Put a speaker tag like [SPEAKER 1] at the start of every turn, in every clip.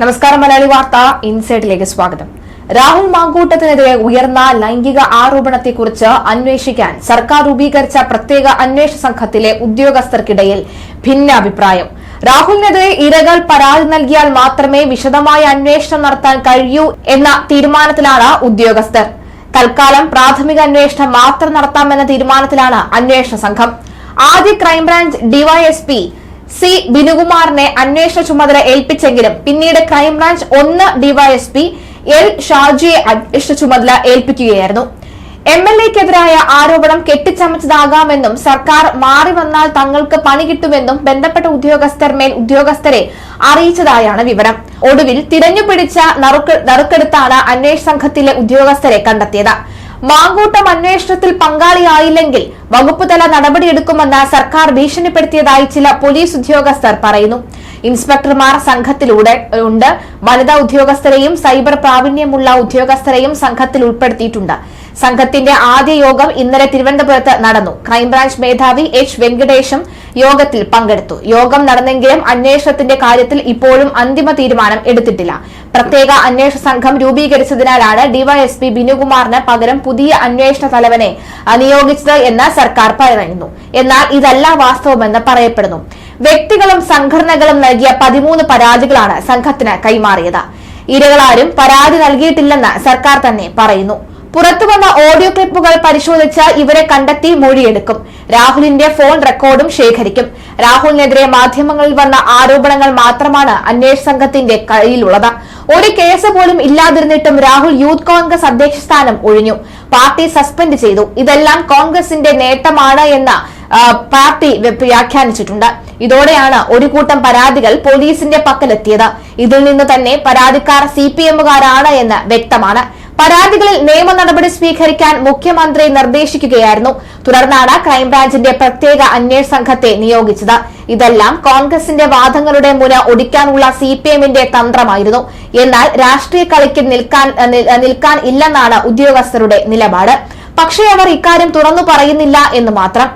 [SPEAKER 1] നമസ്കാരം മലയാളി വാർത്ത ഇൻസൈഡിലേക്ക് സ്വാഗതം. രാഹുൽ മാങ്കൂട്ടത്തിനെതിരെ ഉയർന്ന ലൈംഗിക ആരോപണത്തെക്കുറിച്ച് അന്വേഷിക്കാൻ സർക്കാർ രൂപീകരിച്ച പ്രത്യേക അന്വേഷണ സംഘത്തിലെ ഉദ്യോഗസ്ഥർക്കിടയിൽ ഭിന്നാഭിപ്രായം. രാഹുലിനെതിരെ ഇരകൾ പരാതി നൽകിയാൽ മാത്രമേ വിശദമായ അന്വേഷണം നടത്താൻ കഴിയൂ എന്ന തീരുമാനത്തിലാണ് ഉദ്യോഗസ്ഥർ. തൽക്കാലം പ്രാഥമിക അന്വേഷണം മാത്രം നടത്താമെന്ന തീരുമാനത്തിലാണ് അന്വേഷണ സംഘം. ആദ്യ ക്രൈംബ്രാഞ്ച് ഡിവൈഎസ്പി സി ബിനുകുമാറിനെ അന്വേഷണ ചുമതല ഏൽപ്പിച്ചെങ്കിലും പിന്നീട് ക്രൈംബ്രാഞ്ച് ഒന്ന് ഡിവൈഎസ്പി എൽ ഷാജിയെ അന്വേഷണ ചുമതല ഏൽപ്പിക്കുകയായിരുന്നു. എം എൽ എക്കെതിരായ ആരോപണം കെട്ടിച്ചമച്ചതാകാമെന്നും സർക്കാർ മാറി വന്നാൽ തങ്ങൾക്ക് പണി കിട്ടുമെന്നും ബന്ധപ്പെട്ട ഉദ്യോഗസ്ഥർ മേൽ ഉദ്യോഗസ്ഥരെ അറിയിച്ചതായാണ് വിവരം. ഒടുവിൽ തിരഞ്ഞുപിടിച്ച നറുക്ക് നറുക്കെടുത്താണ് അന്വേഷണ സംഘത്തിലെ ഉദ്യോഗസ്ഥരെ കണ്ടെത്തിയത്. മാങ്കൂട്ടം അന്വേഷണത്തിൽ പങ്കാളിയായില്ലെങ്കിൽ വകുപ്പുതല നടപടിയെടുക്കുമെന്ന് സർക്കാർ ഭീഷണിപ്പെടുത്തിയതായി ചില പോലീസ് ഉദ്യോഗസ്ഥർ പറയുന്നു. ഇൻസ്പെക്ടർമാർ സംഘത്തിലൂടെ ഉണ്ട്. വനിതാ ഉദ്യോഗസ്ഥരെയും സൈബർ പ്രാവീണ്യമുള്ള ഉദ്യോഗസ്ഥരെയും സംഘത്തിൽ ഉൾപ്പെടുത്തിയിട്ടുണ്ട്. സംഘത്തിന്റെ ആദ്യ യോഗം ഇന്നലെ തിരുവനന്തപുരത്ത് നടന്നു. ക്രൈംബ്രാഞ്ച് മേധാവി എച്ച് വെങ്കടേഷും യോഗത്തിൽ പങ്കെടുത്തു. യോഗം നടന്നെങ്കിലും അന്വേഷണത്തിന്റെ കാര്യത്തിൽ ഇപ്പോഴും അന്തിമ തീരുമാനം എടുത്തിട്ടില്ല. പ്രത്യേക അന്വേഷണ സംഘം രൂപീകരിച്ചതിനാലാണ് ഡിവൈഎസ്പി ബിനുകുമാറിന് പകരം പുതിയ അന്വേഷണ തലവനെ നിയോഗിച്ചത് എന്ന് സർക്കാർ പറയുന്നു. എന്നാൽ ഇതല്ല വാസ്തവമെന്ന് പറയപ്പെടുന്നു. വ്യക്തികളും സംഘടനകളും നൽകിയ പതിമൂന്ന് പരാതികളാണ് സംഘത്തിന് കൈമാറിയത്. ഇരകളാരും പരാതി നൽകിയിട്ടില്ലെന്ന് സർക്കാർ തന്നെ പറയുന്നു. പുറത്തുവന്ന ഓഡിയോ ക്ലിപ്പുകൾ പരിശോധിച്ച് ഇവരെ കണ്ടെത്തി മൊഴിയെടുക്കും. രാഹുലിന്റെ ഫോൺ റെക്കോർഡും ശേഖരിക്കും. രാഹുലിനെതിരെ മാധ്യമങ്ങളിൽ വന്ന ആരോപണങ്ങൾ മാത്രമാണ് അന്വേഷണ സംഘത്തിന്റെ കയ്യിലുള്ളത്. ഒരു കേസ് പോലും ഇല്ലാതിരുന്നിട്ടും രാഹുൽ യൂത്ത് കോൺഗ്രസ് അധ്യക്ഷ സ്ഥാനം ഒഴിഞ്ഞു. പാർട്ടി സസ്പെൻഡ് ചെയ്തു. ഇതെല്ലാം കോൺഗ്രസിന്റെ നേട്ടമാണ് എന്ന് പാർട്ടി വ്യ- വ്യാഖ്യാനിച്ചിട്ടുണ്ട്. ഇതോടെയാണ് ഒരു കൂട്ടം പരാതികൾ പോലീസിന്റെ പക്കലെത്തിയത്. ഇതിൽ നിന്ന് തന്നെ പരാതിക്കാർ സി പി എമ്മുകാരാണ് എന്ന് വ്യക്തമാണ്. പരാതികളിൽ നിയമ നടപടി സ്വീകരിക്കാൻ മുഖ്യമന്ത്രി നിർദ്ദേശിക്കുകയായിരുന്നു. തുടർന്നാണ് ക്രൈംബ്രാഞ്ചിന്റെ പ്രത്യേക അന്വേഷണ സംഘത്തെ നിയോഗിച്ചത്. ഇതെല്ലാം കോൺഗ്രസിന്റെ വാദങ്ങളുടെ മുന ഒടിക്കാനുള്ള സി പി എമ്മിന്റെ തന്ത്രമായിരുന്നു. എന്നാൽ രാഷ്ട്രീയ കളിക്ക് നിൽക്കാൻ നിൽക്കാൻ ഇല്ലെന്നാണ് ഉദ്യോഗസ്ഥരുടെ നിലപാട്. പക്ഷേ അവർ ഇക്കാര്യം തുറന്നു പറയുന്നില്ല എന്ന് മാത്രം.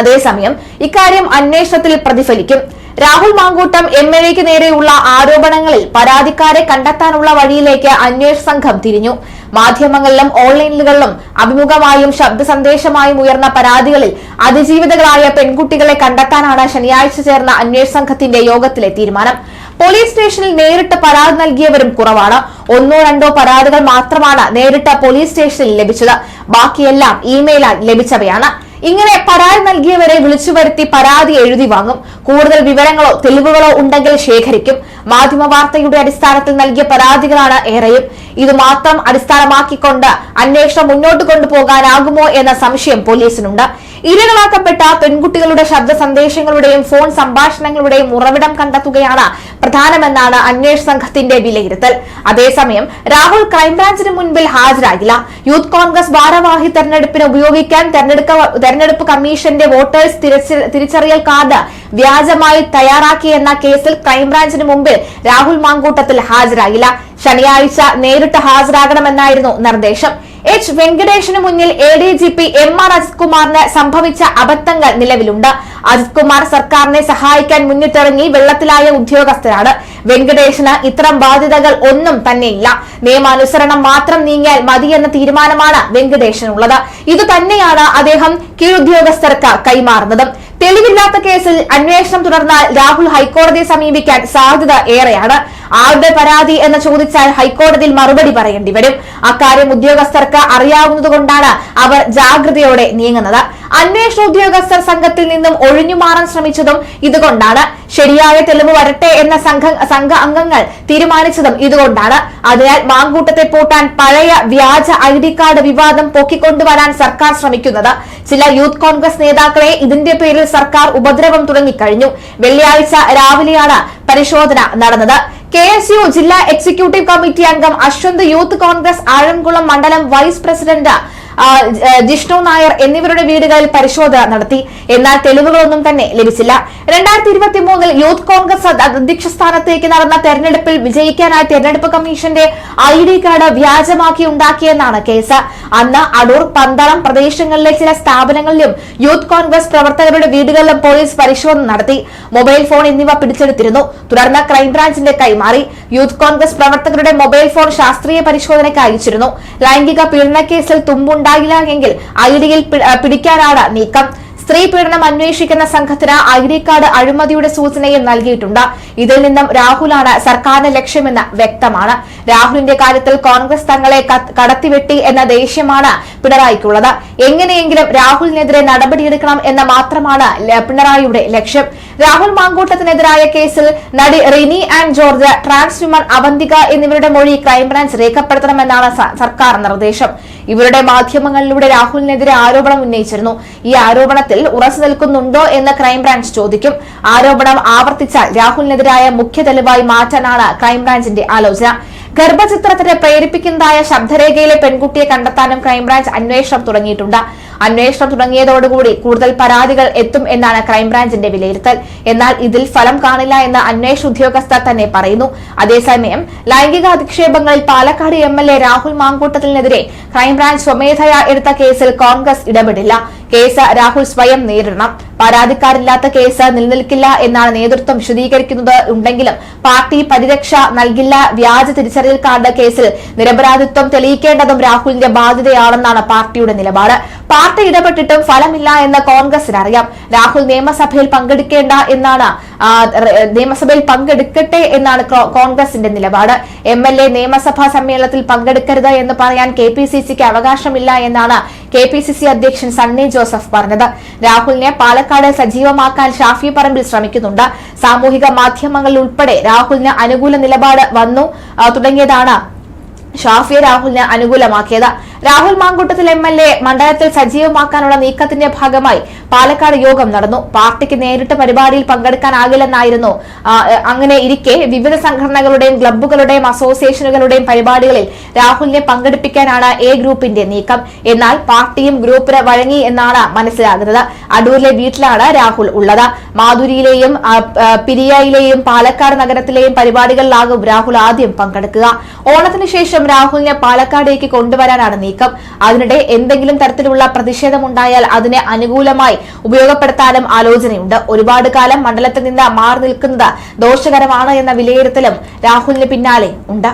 [SPEAKER 1] അതേസമയം ഇക്കാര്യം അന്വേഷണത്തിൽ പ്രതിഫലിക്കും. രാഹുൽ മാങ്കൂട്ടം എം എൽ എക്ക് നേരെയുള്ള ആരോപണങ്ങളിൽ പരാതിക്കാരെ കണ്ടെത്താനുള്ള വഴിയിലേക്ക് അന്വേഷണ സംഘം തിരിഞ്ഞു. മാധ്യമങ്ങളിലും ഓൺലൈനുകളിലും അഭിമുഖമായും ശബ്ദ സന്ദേശമായും ഉയർന്ന പരാതികളിൽ അതിജീവിതകളായ പെൺകുട്ടികളെ കണ്ടെത്താനാണ് ശനിയാഴ്ച ചേർന്ന അന്വേഷണ സംഘത്തിന്റെ യോഗത്തിലെ തീരുമാനം. പോലീസ് സ്റ്റേഷനിൽ നേരിട്ട് പരാതി നൽകിയവരും കുറവാണ്. ഒന്നോ രണ്ടോ പരാതികൾ മാത്രമാണ് നേരിട്ട് പോലീസ് സ്റ്റേഷനിൽ ലഭിച്ചത്. ബാക്കിയെല്ലാം ഇമെയിലാൽ ലഭിച്ചവയാണ്. ഇങ്ങനെ പരാതി നൽകിയവരെ വിളിച്ചു വരുത്തി പരാതി എഴുതി വാങ്ങും. കൂടുതൽ വിവരങ്ങളോ തെളിവുകളോ ഉണ്ടെങ്കിൽ ശേഖരിക്കും. മാധ്യമ വാർത്തയുടെ അടിസ്ഥാനത്തിൽ നൽകിയ പരാതികളാണ് ഏറെയും. ഇത് മാത്രം അടിസ്ഥാനമാക്കിക്കൊണ്ട് അന്വേഷണം മുന്നോട്ട് കൊണ്ടുപോകാനാകുമോ എന്ന സംശയം പോലീസിനുണ്ട്. ഇരകളാക്കപ്പെട്ട പെൺകുട്ടികളുടെ ശബ്ദ സന്ദേശങ്ങളുടെയും ഫോൺ സംഭാഷണങ്ങളുടെയും ഉറവിടം കണ്ടെത്തുകയാണ് പ്രധാനമെന്നാണ് അന്വേഷണ സംഘത്തിന്റെ വിലയിരുത്തൽ. അതേസമയം രാഹുൽ ക്രൈംബ്രാഞ്ചിന് മുൻപിൽ ഹാജരാകില്ല യൂത്ത് കോൺഗ്രസ് ഭാരവാഹി തെരഞ്ഞെടുപ്പിന് ഉപയോഗിക്കാൻ തെരഞ്ഞെടുപ്പ് കമ്മീഷന്റെ വോട്ടേഴ്സ് തിരിച്ചറിയൽ കാർഡ് വ്യാജമായി തയ്യാറാക്കിയെന്ന കേസിൽ ക്രൈംബ്രാഞ്ചിന് മുമ്പിൽ രാഹുൽ മാങ്കൂട്ടത്തിൽ ഹാജരാകില്ല ശനിയാഴ്ച നേരിട്ട് ഹാജരാകണമെന്നായിരുന്നു നിർദ്ദേശം. എച്ച് വെങ്കടേഷിന് മുന്നിൽ A D G P M R Ajith കുമാറിന് സംഭവിച്ച അബദ്ധങ്ങൾ നിലവിലുണ്ട്. അജിത് കുമാർ സർക്കാരിനെ സഹായിക്കാൻ മുന്നിട്ടിറങ്ങി വെള്ളത്തിലായ ഉദ്യോഗസ്ഥരാണ് വെങ്കടേഷിന് ഇത്തരം ബാധ്യതകൾ ഒന്നും തന്നെയില്ല. നിയമാനുസരണം മാത്രം നീങ്ങിയാൽ മതിയെന്ന തീരുമാനമാണ് വെങ്കടേഷിനുള്ളത്. ഇതുതന്നെയാണ് അദ്ദേഹം കീഴുദ്യോഗസ്ഥർക്ക് കൈമാറുന്നതും. തെളിവില്ലാത്ത കേസിൽ അന്വേഷണം തുടർന്നാൽ രാഹുൽ ഹൈക്കോടതിയെ സമീപിക്കാൻ സാധ്യത ഏറെയാണ്. ആരുടെ പരാതി എന്ന് ചോദിച്ചാൽ ഹൈക്കോടതിയിൽ മറുപടി പറയേണ്ടി വരും. അക്കാര്യം ഉദ്യോഗസ്ഥർക്ക് അറിയാവുന്നതുകൊണ്ടാണ് അവർ ജാഗ്രതയോടെ നീങ്ങുന്നത്. അന്വേഷണ ഉദ്യോഗസ്ഥർ സംഘത്തിൽ നിന്നും ഒഴിഞ്ഞു മാറാൻ ശ്രമിച്ചതും ഇതുകൊണ്ടാണ്. ശരിയായ തെളിവ് വരട്ടെ എന്ന സംഘ സംഘ അംഗങ്ങൾ തീരുമാനിച്ചതും ഇതുകൊണ്ടാണ്. അതിനാൽ മാങ്കൂട്ടത്തെ പൂട്ടാൻ പഴയ വ്യാജ ഐ ഡി കാർഡ് വിവാദം പൊക്കിക്കൊണ്ടുവരാൻ സർക്കാർ ശ്രമിക്കുന്നത്. ചില യൂത്ത് കോൺഗ്രസ് നേതാക്കളെ ഇതിന്റെ പേരിൽ സർക്കാർ ഉപദ്രവം തുടങ്ങിക്കഴിഞ്ഞു. വെള്ളിയാഴ്ച രാവിലെയാണ് പരിശോധന നടന്നത്. കെ എസ് യു ജില്ലാ എക്സിക്യൂട്ടീവ് കമ്മിറ്റി അംഗം അശ്വന്ത് യൂത്ത് കോൺഗ്രസ് ആഴംകുളം മണ്ഡലം വൈസ് പ്രസിഡന്റ് ജിഷ്ണു നായർ എന്നിവരുടെ വീടുകളിൽ പരിശോധന നടത്തി. എന്നാൽ തെളിവുകളൊന്നും തന്നെ ലഭിച്ചില്ല. രണ്ടായിരത്തി ഇരുപത്തി മൂന്നിൽ യൂത്ത് കോൺഗ്രസ് അധ- അധ്യക്ഷ സ്ഥാനത്തേക്ക് നടന്ന തെരഞ്ഞെടുപ്പിൽ വിജയിക്കാനായി തെരഞ്ഞെടുപ്പ് കമ്മീഷന്റെ ഐ ഡി കാർഡ് വ്യാജമാക്കി ഉണ്ടാക്കിയെന്നാണ് കേസ്. അന്ന് അടൂർ പന്തളം പ്രദേശങ്ങളിലെ ചില സ്ഥാപനങ്ങളിലും യൂത്ത് കോൺഗ്രസ് പ്രവർത്തകരുടെ വീടുകളിലും പോലീസ് പരിശോധന നടത്തി. മൊബൈൽ ഫോൺ എന്നിവ പിടിച്ചെടുത്തിരുന്നു. തുടർന്ന് ക്രൈംബ്രാഞ്ചിന്റെ കൈമാറി യൂത്ത് കോൺഗ്രസ് പ്രവർത്തകരുടെ മൊബൈൽ ഫോൺ ശാസ്ത്രീയ പരിശോധനയ്ക്ക് അയച്ചിരുന്നു. ലൈംഗിക പീഡനക്കേസിൽ തുമ്പുണ്ടായില്ല എങ്കിൽ ഐ ഡിയിൽ പിടിക്കാനാണ് നീക്കം. സ്ത്രീ പീഡനം അന്വേഷിക്കുന്ന സംഘത്തിന് കാർഡ് അഴിമതിയുടെ സൂചനയും നൽകിയിട്ടുണ്ട്. ഇതിൽ നിന്നും രാഹുലാണ് സർക്കാരിന്റെ ലക്ഷ്യമെന്ന് വ്യക്തമാണ്. രാഹുലിന്റെ കാര്യത്തിൽ കോൺഗ്രസ് തങ്ങളെ കടത്തിവെട്ടി എന്ന ദേഷ്യമാണ് പിണറായിക്കുള്ളത്. എങ്ങനെയെങ്കിലും രാഹുലിനെതിരെ നടപടിയെടുക്കണം എന്ന് മാത്രമാണ് പിണറായിയുടെ ലക്ഷ്യം. രാഹുൽ മാങ്കൂട്ടത്തിനെതിരായ കേസിൽ നടി Rini Ann George trans woman Avantika എന്നിവരുടെ മൊഴി ക്രൈംബ്രാഞ്ച് രേഖപ്പെടുത്തണമെന്നാണ് സർക്കാർ നിർദ്ദേശം. ഇവരുടെ മാധ്യമങ്ങളിലൂടെ രാഹുലിനെതിരെ ആരോപണം ഉന്നയിച്ചിരുന്നു. ഈ ആരോപണത്തിൽ ഉറച്ചു നിൽക്കുന്നുണ്ടോ എന്ന് ക്രൈംബ്രാഞ്ച് ചോദിക്കും. ആരോപണം ആവർത്തിച്ചാൽ രാഹുലിനെതിരായ മുഖ്യ തെളിവായി മാറ്റാനാണ് ക്രൈംബ്രാഞ്ചിന്റെ ആലോചന. ഗർഭചിത്രത്തിന് പ്രേരിപ്പിക്കുന്നതായ ശബ്ദരേഖയിലെ പെൺകുട്ടിയെ കണ്ടെത്താനും ക്രൈംബ്രാഞ്ച് അന്വേഷണം തുടങ്ങിയിട്ടുണ്ട്. അന്വേഷണം തുടങ്ങിയതോടുകൂടി കൂടുതൽ പരാതികൾ എത്തും എന്നാണ് ക്രൈംബ്രാഞ്ചിന്റെ വിലയിരുത്തൽ. എന്നാൽ ഇതിൽ ഫലം കാണില്ല എന്ന് അന്വേഷണ ഉദ്യോഗസ്ഥർ തന്നെ പറയുന്നു. അതേസമയം ലൈംഗിക അധിക്ഷേപങ്ങളിൽ പാലക്കാട് എ രാഹുൽ മാങ്കൂട്ടത്തിനെതിരെ ക്രൈംബ്രാഞ്ച് സ്വമേധയാ എടുത്ത കേസിൽ കോൺഗ്രസ് ഇടപെടില്ല. കേസ് രാഹുൽ സ്വയം നേരിടണം. പരാതിക്കാരില്ലാത്ത കേസ് നിലനിൽക്കില്ല എന്നാണ് നേതൃത്വം വിശദീകരിക്കുന്നത്. ഉണ്ടെങ്കിലും പാർട്ടി പരിരക്ഷ നൽകില്ല. വ്യാജ തിരിച്ചറിയൽ കാർഡ് കേസിൽ നിരപരാധിത്വം തെളിയിക്കേണ്ടതും രാഹുലിന്റെ ബാധ്യതയാണെന്നാണ് പാർട്ടിയുടെ നിലപാട്. പാർട്ടി ഇടപെട്ടിട്ടും ഫലമില്ല എന്ന് കോൺഗ്രസിന് അറിയാം രാഹുൽ നിയമസഭയിൽ പങ്കെടുക്കേണ്ട എന്നാണ് നിയമസഭയിൽ പങ്കെടുക്കട്ടെ എന്നാണ് കോൺഗ്രസിന്റെ നിലപാട്. എം എൽ എ നിയമസഭാ സമ്മേളനത്തിൽ പങ്കെടുക്കരുത് എന്ന് പറയാൻ കെ പി സി സിക്ക് അവകാശമില്ല എന്നാണ് കെ പി സി സി അധ്യക്ഷൻ സണ്ണി ജോസഫ് പറഞ്ഞത്. രാഹുലിനെ പാലക്കാട് സജീവമാക്കാൻ ഷാഫി പറമ്പിൽ ശ്രമിക്കുന്നുണ്ട്. സാമൂഹിക മാധ്യമങ്ങളിൽ ഉൾപ്പെടെ രാഹുലിന് അനുകൂല നിലപാട് വന്നു. തുടങ്ങിയതാണ് ഷാഫിയെ രാഹുലിന് അനുകൂലമാക്കിയത്. Rahul Mamkootathil M L A മണ്ഡലത്തിൽ സജീവമാക്കാനുള്ള നീക്കത്തിന്റെ ഭാഗമായി പാലക്കാട് യോഗം നടന്നു. പാർട്ടിക്ക് നേരിട്ട് പരിപാടിയിൽ പങ്കെടുക്കാനാകില്ലെന്നായിരുന്നു. അങ്ങനെ ഇരിക്കെ വിവിധ സംഘടനകളുടെയും ക്ലബ്ബുകളുടെയും അസോസിയേഷനുകളുടെയും പരിപാടികളിൽ രാഹുലിനെ പങ്കെടുപ്പിക്കാനാണ് എ ഗ്രൂപ്പിന്റെ നീക്കം. എന്നാൽ പാർട്ടിയും ഗ്രൂപ്പിന് വഴങ്ങി എന്നാണ് മനസ്സിലാകുന്നത്. അടൂരിലെ വീട്ടിലാണ് രാഹുൽ ഉള്ളത്. മാധുരിയിലെയും പിരിയയിലെയും പാലക്കാട് നഗരത്തിലെയും പരിപാടികളിലാകും രാഹുൽ ആദ്യം പങ്കെടുക്കുക. ഓണത്തിന് ശേഷം രാഹുലിനെ പാലക്കാടേക്ക് കൊണ്ടുവരാനാണ് നീക്കം. അതിനിടെ എന്തെങ്കിലും തരത്തിലുള്ള പ്രതിഷേധമുണ്ടായാൽ അതിനെ അനുകൂലമായി ഉപയോഗപ്പെടുത്താനും ആലോചനയുണ്ട്. ഒരുപാട് കാലം മണ്ഡലത്തിൽ നിന്ന് മാറി നിൽക്കുന്നത് ദോഷകരമാണ് എന്ന വിലയിരുത്തലും രാഹുലിന് പിന്നാലെ ഉണ്ട്